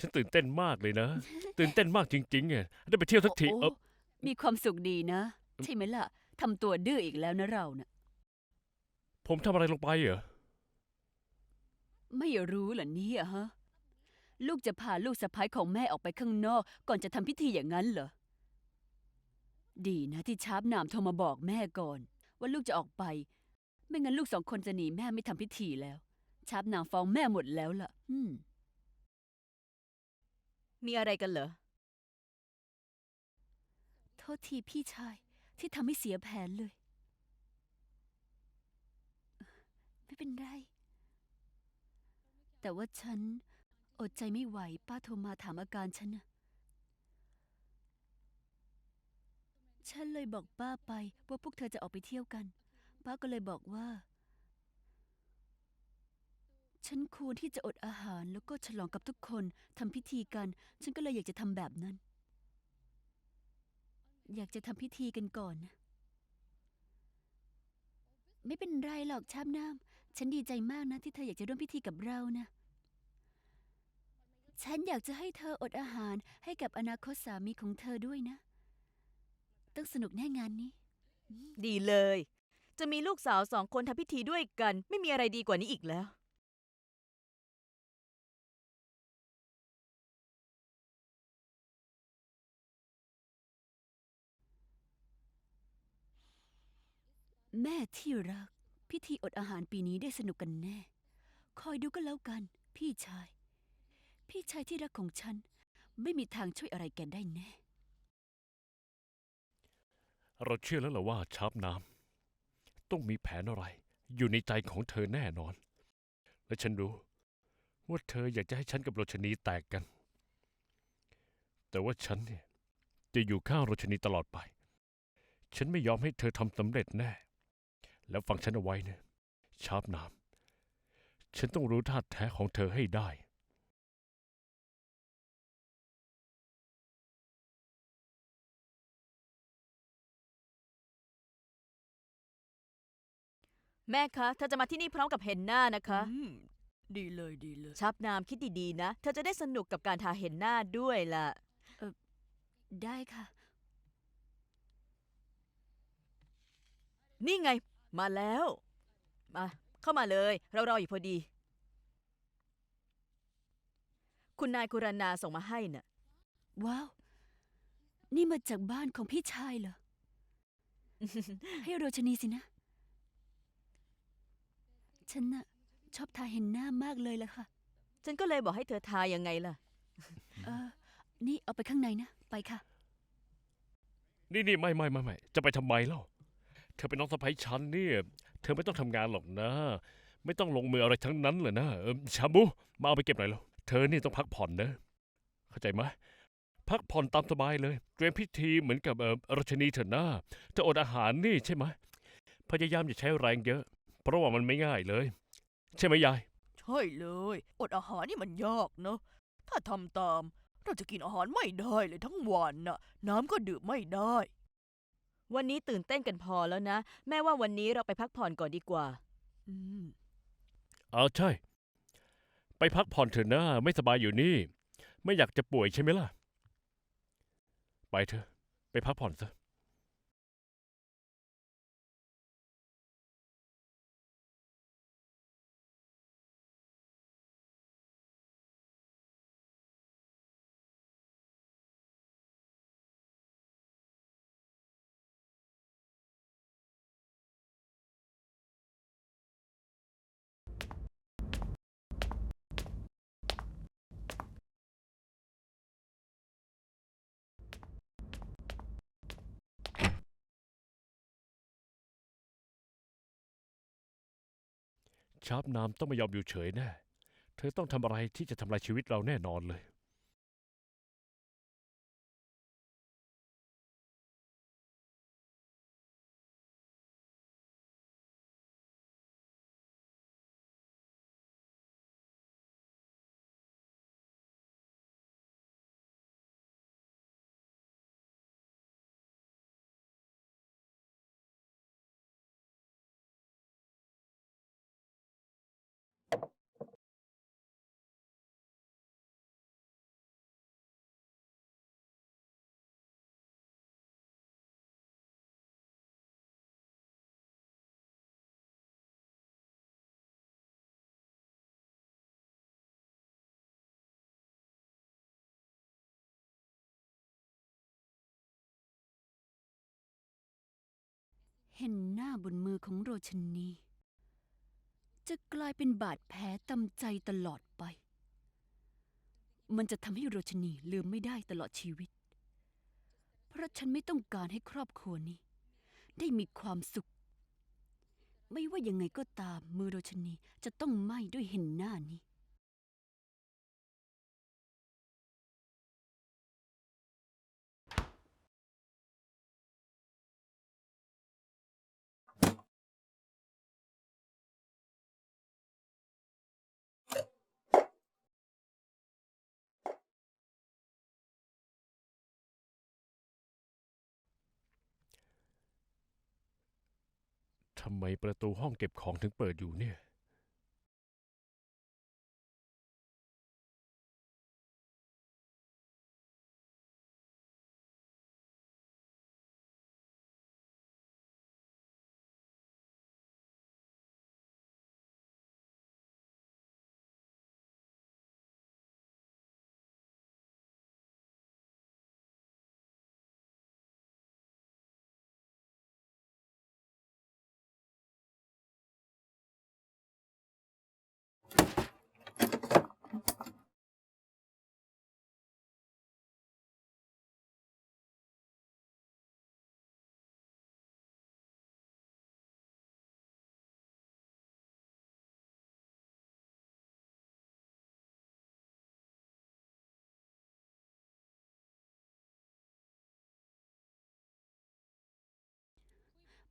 ฉันตื่นเต้นมากเลยนะ ตื่นเต้นมากจริงๆไงได้ไปเที่ยวทักทีโอ้เออมีความสุขดีนะ ใช่ไหมล่ะทำตัวดื้ออีกแล้วนะเรานะ่ะผมทำอะไรลงไปเหรอไม่รู้เหรอเนี่ยฮะ ลูกจะพาลูกสะพ้ายของแม่ออกไปข้างนอก ก่อนจะทำพิธีอย่างนั้นเหรอ ดีนะที่ชาร์ปนามโทรมาบอกแม่ก่อน ว่าลูกจะออกไป ไม่งั้นลูกสองคนจะหนีแม่ไม่ทำพิธีแล้ว ชาร์ปนามฟ้องแม่หมดแล้วล่ะ อืม มีอะไรกันเหรอ โทษทีพี่ชายที่ทำให้เสียแผนเลย ไม่เป็นไร แต่ว่าฉันอดใจไม่ไหวป้าโทรมาถามอาการฉันนะฉันเลยบอกป้าไปว่าพวกเธอจะออกไปเที่ยวกัน ป้าก็เลยบอกว่า ฉันควรที่จะอดอาหารแล้วก็ฉลองกับทุกคนทำพิธีกัน ฉันก็เลยอยากจะทำแบบนั้น อยากจะทำพิธีกันก่อนนะไม่เป็นไรหรอกชามน้ำฉันดีใจมากนะที่เธออยากจะร่วมพิธีกับเรานะ ฉันอยากจะให้เธออดอาหารให้กับอนาคตสามีของเธอด้วยนะ ต้องสนุกแน่งานนี้ ดีเลย จะมีลูกสาวสองคนทำพิธีด้วยกัน ไม่มีอะไรดีกว่านี้อีกแล้ว แม่ที่รัก พิธีอดอาหารปีนี้ได้สนุกกันแน่ คอยดูก็แล้วกัน พี่ชาย พี่ชายที่รักของฉัน ไม่มีทางช่วยอะไรแกได้แน่ เราเชื่อแล้วล่ะว่าชาร์ปน้ำต้องมีแผนอะไร อยู่ในใจของเธอแน่นอน และฉันรู้ ว่าเธออยากจะให้ฉันกับโรชนีแตกกัน แต่ว่าฉันเนี่ยจะอยู่ข้างโรชนีตลอดไป ฉันไม่ยอมให้เธอทำสำเร็จแน่ แล้วฟังฉันเอาไว้นะ ชาร์ปน้ำฉันต้องรู้ท่าแท้ของเธอให้ได้ แม่คะ เธอจะมาที่นี่พร้อมกับเฮนน่านะคะ อืมดีเลยดีเลย ชับนามคิดดีๆนะ เธอจะได้สนุกกับการทาเฮนน่าด้วยล่ะ ได้ค่ะ นี่ไง มาแล้ว มา เข้ามาเลย เรารออยู่พอดี คุณนายกุรณาส่งมาให้น่ะ ว้าว นี่มาจากบ้านของพี่ชายเหรอ ให้โรชนีสินะ ฉันน่ะ ชอบทาเห็นหน้ามากเลยล่ะค่ะ ฉันก็เลยบอกให้เธอทายังไงล่ะ เออ นี่เอาไปข้างในนะ ไปค่ะ นี่นี่ไม่ไม่ไม่ไม่จะไปทำไมเล่า เธอเป็นน้องสะใภ้ฉันเนี่ย เธอไม่ต้องทำงานหรอกนะ ไม่ต้องลงมืออะไรทั้งนั้นเลยนะเออชาบูมาเอาไปเก็บหน่อยแล้วเธอนี่ต้องพักผ่อนนะ เข้าใจไหมพักผ่อนตามสบายเลยเตรียมพิธีเหมือนกับเออรัชนีเถอะนะเธออดอาหารนี่ใช่ไหมพยายามอย่าใช้แรงเยอะ เพราะว่ามันไม่ง่ายเลย ใช่ไหมยาย ใช่เลย อดอาหารนี่มันยากเนอะถ้าทำตาม เราจะกินอาหารไม่ได้เลยทั้งวันน่ะ น้ำก็ดื่มไม่ได้ วันนี้ตื่นเต้นกันพอแล้วนะ แม่ว่าวันนี้เราไปพักผ่อนก่อนดีกว่า อืม เอาใช่ ไปพักผ่อนเถอะนะ ไม่สบายอยู่นี่ ไม่อยากจะป่วยใช่ไหมล่ะ ไปเถอะ ไปพักผ่อนซะ ชาร์ปน้ำต้องไม่ยอมอยู่เฉยแน่ เธอต้องทำอะไรที่จะทำลายชีวิตเราแน่นอนเลย เห็นหน้าบนมือของโรชนี จะกลายเป็นบาดแผลตำใจตลอดไป มันจะทำให้โรชนีลืมไม่ได้ตลอดชีวิต เพราะฉันไม่ต้องการให้ครอบครัวนี้ ได้มีความสุข ไม่ว่ายังไงก็ตามมือโรชนีจะต้องไหม้ด้วยเห็นหน้านี้ ทำไมประตูห้องเก็บของถึงเปิดอยู่เนี่ย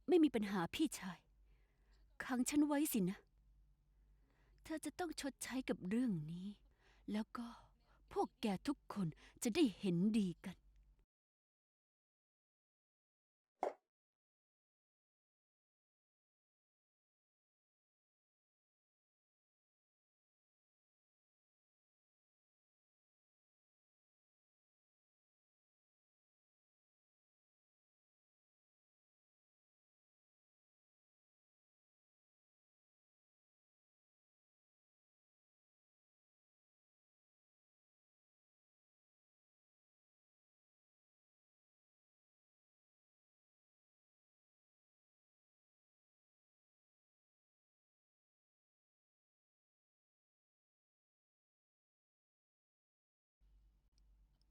ไม่มีปัญหาพี่ชาย ขังฉันไว้สินะ เธอจะต้องชดใช้กับเรื่องนี้ แล้วก็พวกแกทุกคนจะได้เห็นดีกัน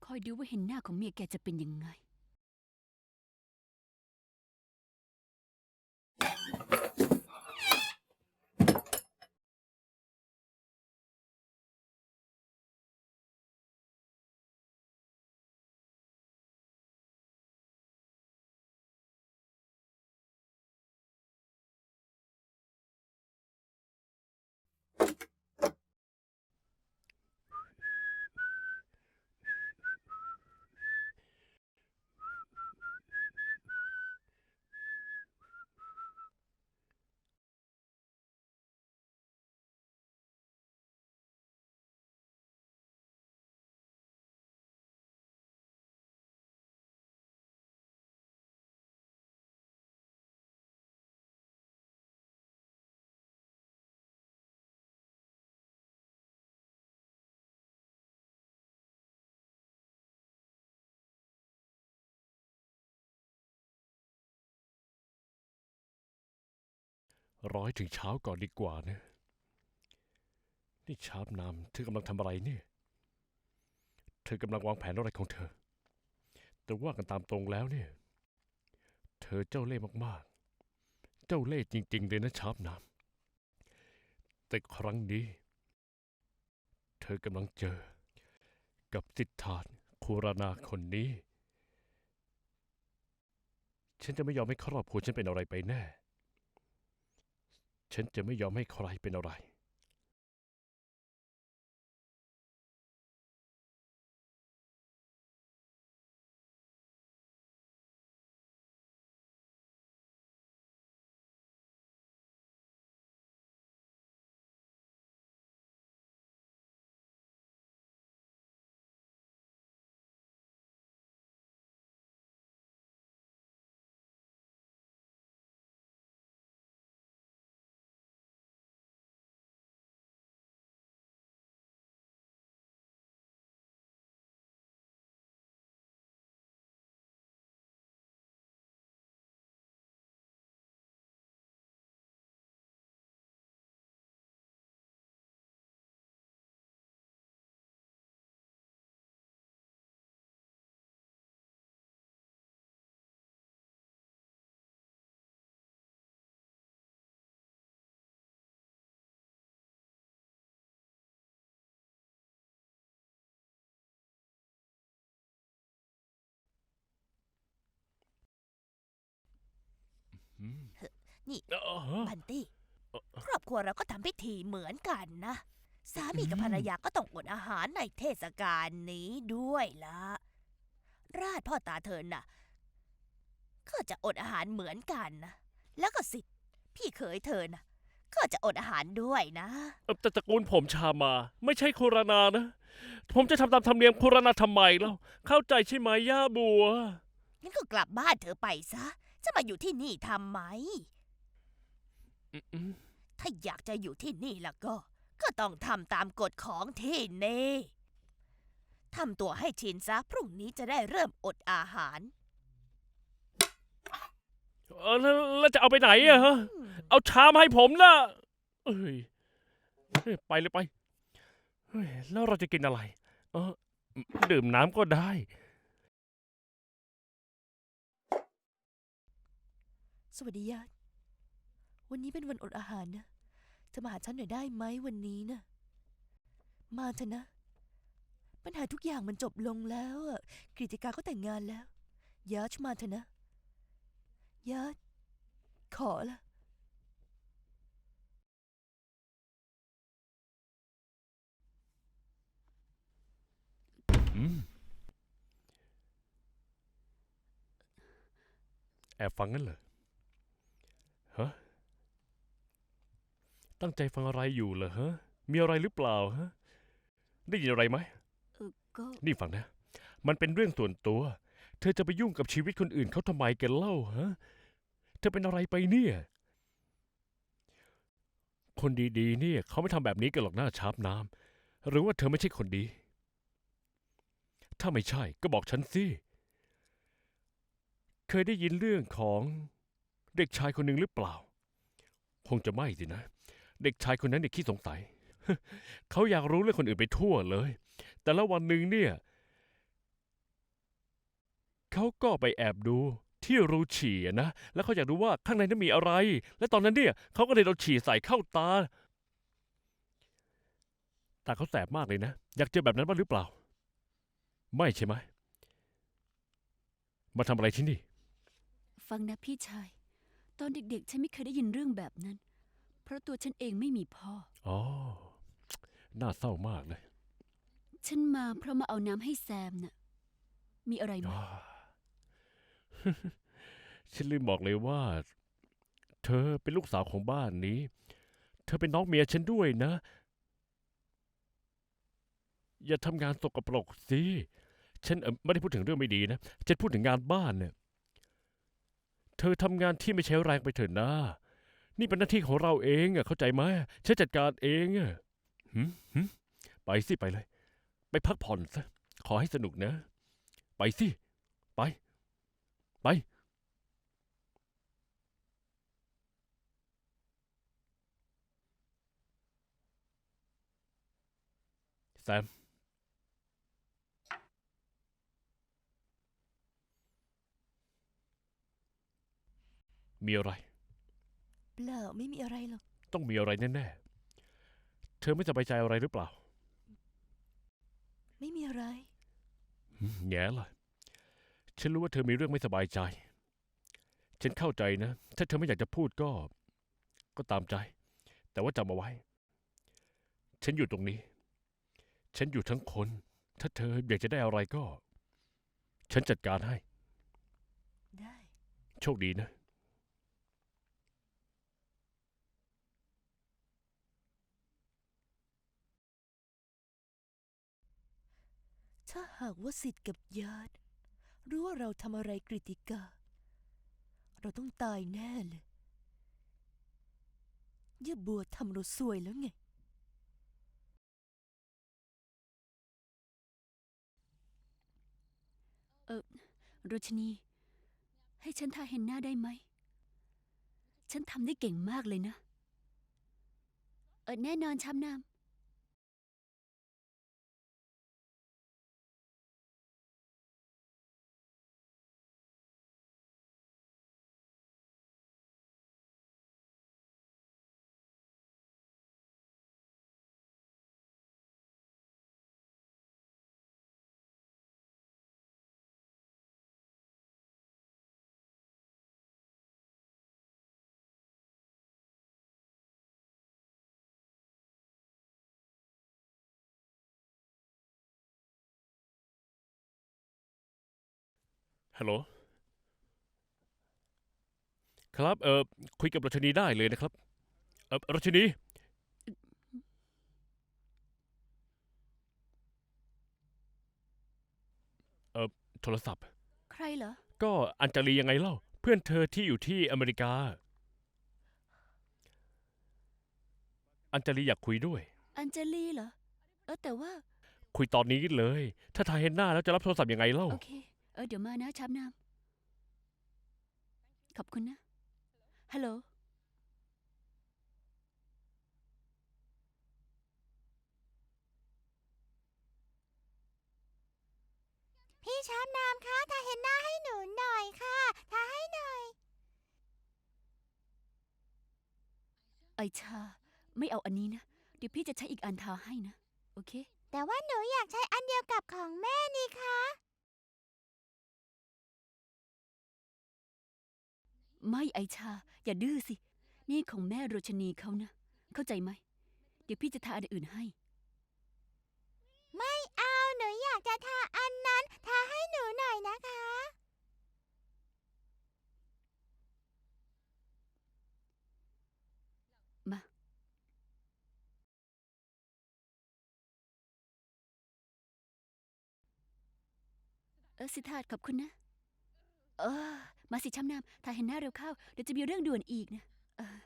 คอยดูว่าเห็นหน้าของเมียแกจะเป็นยังไง ร้อยถึงเช้าก่อนดีกว่านะ นี่ชาร์ปนำเธอกำลังทำอะไรเนี่ย เธอกำลังวางแผนอะไรของเธอ แต่ว่ากันตามตรงแล้วเนี่ย เธอเจ้าเล่ห์มากๆ เจ้าเล่ห์จริง ๆ เลยนะชาร์ปนำแต่ครั้งนี้ เธอกำลังเจอ กับสิทธาตคูรนาคนนี้ ฉันจะไม่ยอมให้ครอบครัวฉันเป็นอะไรไปแน่ ฉันจะไม่ยอมให้ใครเป็นอะไร นี่เออฮะบันตี้เอ่อครอบครัวเราก็ทำพิธีเหมือนกันนะ สามีกับอืมภรรยาก็ต้องอดอาหารในเทศกาลนี้ด้วยละราชพ่อตาเธอน่ะ ก็จะอดอาหารเหมือนกันนะ แล้วก็สิทธิ์พี่เขยเธอน่ะ ก็จะอดอาหารด้วยนะเอ่อแต่ตระกูลผมชามา ไม่ใช่โครานานะ ผมจะทำตามธรรมเนียมโครานาทำไมเล่าเข้าใจใช่ไหมย่าบัวงั้นก็กลับบ้านเธอไปซะ จะมาอยู่ที่นี่ทำไมอืมอืมถ้าอยากจะอยู่ที่นี่แล้วก็ ก็ต้องทำตามกฎของที่นี่ทำตัวให้ชินซะพรุ่งนี้จะได้เริ่มอดอาหาร เออแล้วแล้วจะเอาไปไหนอะฮะ เอาชามให้ผมนะเอ้ยเฮ้ยไปเลยไปเฮ้ยแล้วเราจะกินอะไร เออ ดื่มน้ำก็ได้ สวัสดีญาติ วันนี้เป็นวันอดอาหารนะเธอมาหาฉันหน่อยได้ไหมวันนี้นะ มาเถอะนะ ปัญหาทุกอย่างมันจบลงแล้วอะกฤติกาก็แต่งงานแล้วญาติมาเถอะนะญาขอละแอบฟังงั้นเหรอฮะ ตั้งใจฟังอะไรอยู่เหรอฮะ มีอะไรหรือเปล่าฮะ ได้ยินอะไรไหม เออก็ นี่ฟังนะ มันเป็นเรื่องส่วนตัว เธอจะไปยุ่งกับชีวิตคนอื่นเขาทำไมกันเล่าฮะ เธอเป็นอะไรไปเนี่ย คนดีๆ เนี่ยเขาไม่ทำแบบนี้กันหรอกหน้าชาบน้ำหรือว่าเธอไม่ใช่คนดี ถ้าไม่ใช่ก็บอกฉันสิ เคยได้ยินเรื่องของเด็กชายคนหนึ่งหรือเปล่า คงจะไม่สินะ เด็กชายคนนั้นเนี่ยขี้สงสัย เขาอยากรู้เรื่องคนอื่นไปทั่วเลย แต่ละวันหนึ่งเนี่ย เขาก็ไปแอบดูที่รูฉี่นะ แล้วเขาอยากรู้ว่าข้างในนั้นมีอะไร และตอนนั้นเนี่ยเขาก็เลยเอาฉี่ใส่เข้าตา ตาเขาแสบมากเลยนะ อยากเจอแบบนั้นบ้างหรือเปล่า ไม่ใช่ไหม มาทำอะไรที่นี่ ฟังนะพี่ชาย ตอนเด็กๆ ฉันไม่เคยได้ยินเรื่องแบบนั้น เพราะตัวฉันเองไม่มีพ่อ อ๋อ น่าเศร้ามากเลย ฉันมาเพราะมาเอาน้ำให้แซมน่ะ มีอะไรไหมอ่าฉันลืมบอกเลยว่า เธอเป็นลูกสาวของบ้านนี้ เธอเป็นน้องเมียฉันด้วยนะ อย่าทำงานสกปรกสิ ฉันเอ่อไม่ได้พูดถึงเรื่องไม่ดีนะ ฉันพูดถึงงานบ้านเนี่ย เธอทำงานที่ไม่ใช้แรงไปเถอะนะ นี่เป็นหน้าที่ของเราเองอะเข้าใจไหมฉันจัดการเองอะหึหึไปสิไปเลย ไปพักผ่อนซะ ขอให้สนุกนะ ไปสิ ไป ไป แซม มีอะไร เปล่าไม่มีอะไรหรอก ต้องมีอะไรแน่ๆ เธอไม่สบายใจอะไรหรือเปล่าไม่มีอะไรหืมแง่ล่ะฉันรู้ว่าเธอมีเรื่องไม่สบายใจ ฉันเข้าใจนะ ถ้าเธอไม่อยากจะพูดก็ ก็ตามใจ แต่ว่าจำเอาไว้ ฉันอยู่ตรงนี้ ฉันอยู่ทั้งคน ถ้าเธออยากจะได้อะไรก็ ฉันจัดการให้ ได้ โชคดีนะ ถ้าหากว่าสิทธิ์กับญาติรู้ว่าเราทำอะไรกฤติกา เราต้องตายแน่เลยย่าบัวทำเราซวยแล้วไงโรชนี ให้ฉันทาเฮนหน่าได้ไหม ฉันทำได้เก่งมากเลยนะ เออแน่นอนช้ำน้ำ ฮัลโหล ครับ เออคุยกับรัชนีได้เลยนะครับ เออรัชนี เออโทรศัพท์ ใครเหรอ ก็อัญจาลียังไงเล่า เพื่อนเธอที่อยู่ที่อเมริกา อัญจาลีอยากคุยด้วย อัญเจลีเหรอ เออแต่ว่า คุยตอนนี้เลย ถ้าทายเห็นหน้าแล้วจะรับโทรศัพท์ยังไงเล่า โอเค เออเดี๋ยวมานะชับน้ำขอบคุณนะ ฮัลโหล พี่ชอบน้ำคะทาเห็นหน้าให้หนูหน่อยค่ะทาให้หน่อย ไอชา ไม่เอาอันนี้นะ เดี๋ยวพี่จะใช้อีกอันทาให้นะ โอเค แต่ว่าหนูอยากใช้อันเดียวกับของแม่นี่คะ ไม่ไอชา อย่าดื้อสิ นี่ของแม่โรชนีเขานะ เข้าใจไหม เดี๋ยวพี่จะทาอันอื่นให้ ไม่เอาหนูอยากจะทาอันนั้น ทาให้หนูหน่อยนะคะ มา เออสิทธาตขอบคุณนะ เออ มาสิช้ำน้ำถ้าเห็นหน้าเร็วเข้า เดี๋ยวจะมีเรื่องด่วนอีกนะเออ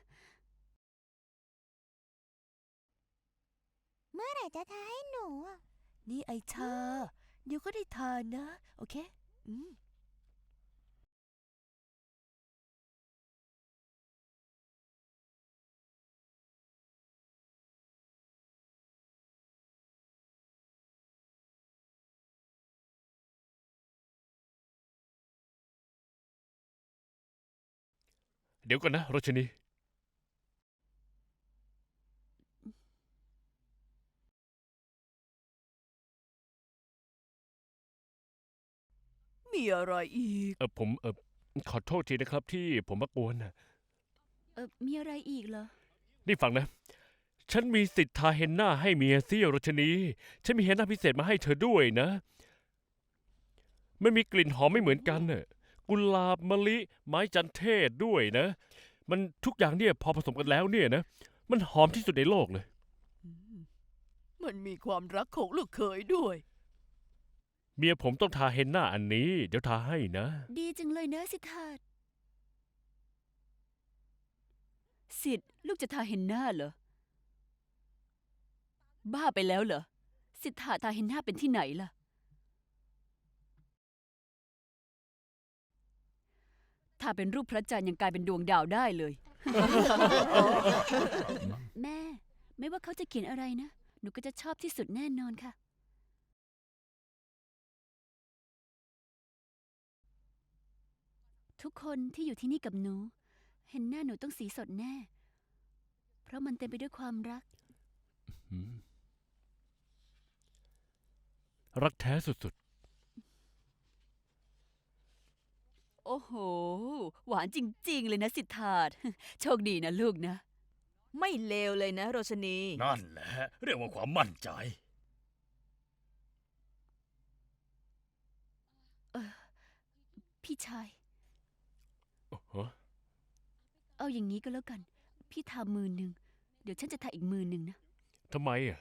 เมื่อไหร่จะทาให้หนูอะนี่ไอชา เดี๋ยวก็ได้ทานนะ โอเค อืม เดี๋ยวก่อนนะรัชนี มีอะไรอีก เออผมเออขอโทษทีนะครับที่ผมมากวนนะเออมีอะไรอีกเหรอ นี่ฟังนะ ฉันมีสิทธิ์ทาเฮนน่าให้เมียเสียรัชนี ฉันมีเฮนน่าพิเศษมาให้เธอด้วยนะ มันมีกลิ่นหอมไม่เหมือนกันน่ะ กุหลาบมะลิ ไม้จันเทศด้วยนะ มันทุกอย่างเนี่ยพอผสมกันแล้วเนี่ยนะ มันหอมที่สุดในโลกเลย มันมีความรักของลูกเขยด้วย เมียผมต้องทาเฮนน่าอันนี้ เดี๋ยวทาให้นะ ดีจังเลยนะสิทธาตสิทธิ์ลูกจะทาเห็นหน้าเหรอ บ้าไปแล้วเหรอ สิทธาทาเห็นหน้าเป็นที่ไหนล่ะ ถ้าเป็นรูปพระจันทร์ยังกลายเป็นดวงดาวได้เลย แม่ ไม่ว่าเขาจะเขียนอะไรนะ หนูก็จะชอบที่สุดแน่นอนค่ะ ทุกคนที่อยู่ที่นี่กับหนู เห็นหน้าหนูต้องสีสดแน่ เพราะมันเต็มไปด้วยความรักอืมรักแท้สุด อ้โห หวานจริง ๆ เลยนะสิทธาตโชคดีนะลูกนะ ไม่เลวเลยนะ โรชนี นั่นแหละ เรียกว่าความมั่นใจ พี่ชายๆฮะเอาอย่างนี้ก็แล้วกัน พี่ทามือหนึ่ง เดี๋ยวฉันจะทาอีกมือหนึ่งนะ ทำไมอะ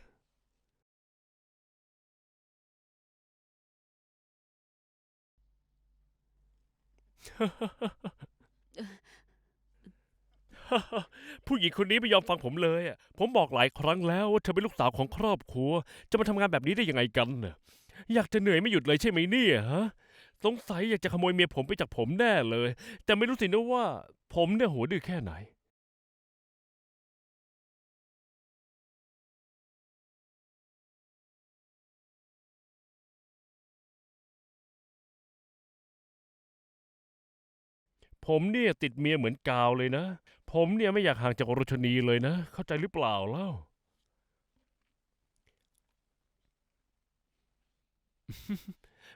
ผู้หญิงคนนี้ไม่ยอมฟังผมเลยอะผมบอกหลายครั้งแล้วว่าเธอเป็นลูกสาวของครอบครัว จะมาทำงานแบบนี้ได้ยังไงกันน่ะอยากจะเหนื่อยไม่หยุดเลยใช่ไหมเนี่ยฮะ สงสัยอยากจะขโมยเมียผมไปจากผมแน่เลย แต่ไม่รู้สินะว่า ผมเนี่ยหัวดื้อแค่ไหน ผมเนี่ยติดเมียเหมือนกาวเลยนะ ผมเนี่ยไม่อยากห่างจากโรชนีเลยนะ เข้าใจหรือเปล่าเล่า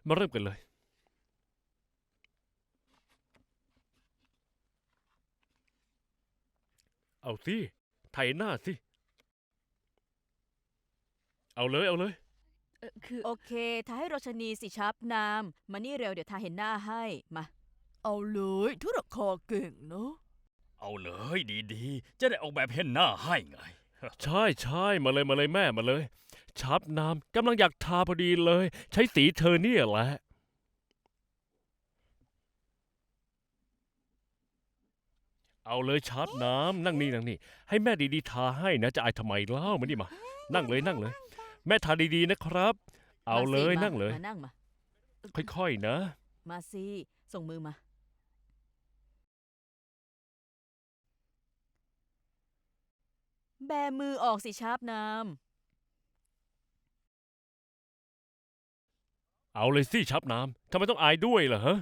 มาเริ่มกันเลย เอาสิไถหน้าสิ เอาเลยเอาเลยอคือ โอเคทาให้โรชนีสิชับน้ำมานี่เร็วเดี๋ยวทาเห็นหน้าให้ มา เอาเลยทุรคอเก่งเนาะเอาเลยดีๆ จะได้ออกแบบเห็นหน้าให้ไง ใช่ใช่มาเลยมาเลยแม่มาเลยชาร์ปน้ำกำลังอยากทาพอดีเลย ใช้สีเธอเนี่ยแหละ เอาเลยชาร์ปน้ำนั่งนี่นั่งนี่ ให้แม่ดีๆทาให้นะจะอายทำไมเล่ามานี่มา นั่งเลยนั่งเลย แม่ทาดีๆนะครับ เอามาสิเลยมานั่งเลย มานั่งมา ค่อยๆนะ มาสิส่งมือมา แบมือออกสิชับน้ำเอาเลยสิชาบน้ำทำไมต้องอายด้วยล่ะฮะ